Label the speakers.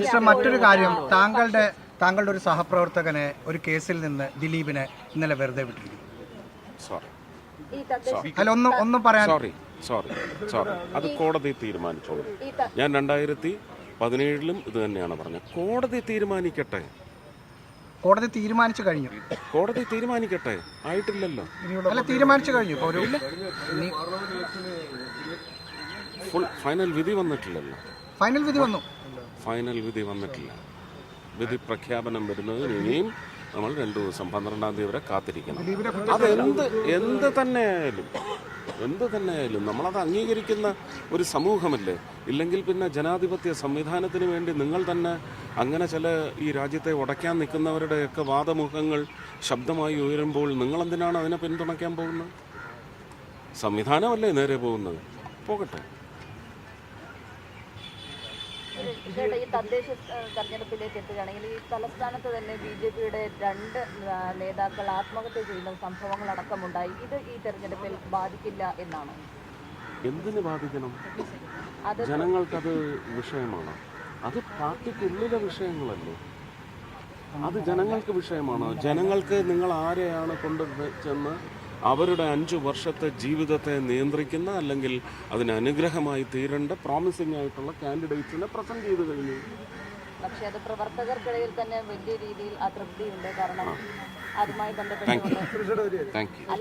Speaker 1: പക്ഷേ മറ്റൊരു കാര്യം. താങ്കളുടെ താങ്കളുടെ ഒരു സഹപ്രവർത്തകനെ ഒരു കേസിൽ നിന്ന് ദിലീപിനെ ഇന്നലെ വെറുതെ വിട്ടിരിക്കുന്നു.
Speaker 2: സോറി
Speaker 1: അല്ല ഒന്ന് ഒന്നും പറയാൻ
Speaker 2: സോറി സോറി സോറി അത് കോടതി തീരുമാനിച്ചോളൂ. ഞാൻ രണ്ടായിരത്തി പതിനേഴിലും ഇത് തന്നെയാണ് പറഞ്ഞത്. കോടതി തീരുമാനിക്കട്ടെ?
Speaker 1: കോടതി തീരുമാനിച്ചു കഴിഞ്ഞു.
Speaker 2: കോടതി തീരുമാനിക്കട്ടെ? ആയിട്ടില്ലല്ലോ.
Speaker 1: അല്ല തീരുമാനിച്ചു കഴിഞ്ഞു.
Speaker 2: ഫുൾ ഫൈനൽ വിധി വന്നിട്ടില്ലല്ലോ.
Speaker 1: ഫൈനൽ വിധി വന്നു.
Speaker 2: ഫൈനൽ വിധി വന്നിട്ടില്ല. വിധി പ്രഖ്യാപനം വരുന്നത് ഇനിയും നമ്മൾ രണ്ടു ദിവസം പന്ത്രണ്ടാം തീയതി വരെ കാത്തിരിക്കണം. അത് എന്ത് എന്ത് തന്നെയായാലും എന്ത് തന്നെയായാലും നമ്മളത് അംഗീകരിക്കുന്ന ഒരു സമൂഹമല്ലേ? ഇല്ലെങ്കിൽ പിന്നെ ജനാധിപത്യ സംവിധാനത്തിന് വേണ്ടി നിങ്ങൾ തന്നെ അങ്ങനെ ചില ഈ രാജ്യത്തെ ഉടയ്ക്കാൻ നിൽക്കുന്നവരുടെയൊക്കെ വാദമുഖങ്ങൾ ശബ്ദമായി ഉയരുമ്പോൾ നിങ്ങൾ എന്തിനാണ് അതിനെ പിന്തുണയ്ക്കാൻ പോകുന്നത്? സംവിധാനമല്ലേ നേരെ പോകുന്നത്? പോകട്ടെ.
Speaker 3: ചേട്ടാ ഈ തദ്ദേശ തെരഞ്ഞെടുപ്പിലേക്ക് എത്തുകയാണെങ്കിൽ ഈ തലസ്ഥാനത്ത് തന്നെ ബി ജെ പിയുടെ രണ്ട് നേതാക്കൾ ആത്മഹത്യ ചെയ്യുന്ന സംഭവങ്ങൾ അടക്കമുണ്ടായി ഇത് ഈ തെരഞ്ഞെടുപ്പിൽ ബാധിക്കില്ല എന്നാണ്.
Speaker 2: എന്തിന് ബാധിക്കണം?
Speaker 3: അത്
Speaker 2: ജനങ്ങൾക്കത് വിഷയമാണ്. അത് പാർട്ടിക്കുള്ളിലെ വിഷയങ്ങളല്ലേ? അത് ജനങ്ങൾക്ക് വിഷയമാണോ? ജനങ്ങൾക്ക് നിങ്ങൾ ആരെയാണ് കൊണ്ട് ചെന്ന് അവരുടെ അഞ്ചു വർഷത്തെ ജീവിതത്തെ നിയന്ത്രിക്കുന്ന അല്ലെങ്കിൽ അതിന് അനുഗ്രഹമായി തീരേണ്ട പ്രോമിസിംഗ് ആയിട്ടുള്ള കാൻഡിഡേറ്റ്സിനെ പ്രസന്റ് ചെയ്ത് കഴിഞ്ഞു.
Speaker 3: പക്ഷേ അത് പ്രവർത്തകർക്കിടയിൽ തന്നെ വലിയ രീതിയിൽ അതൃപ്തിയുണ്ട്. കാരണം അതുമായി
Speaker 2: ബന്ധപ്പെട്ട്
Speaker 3: അല്ല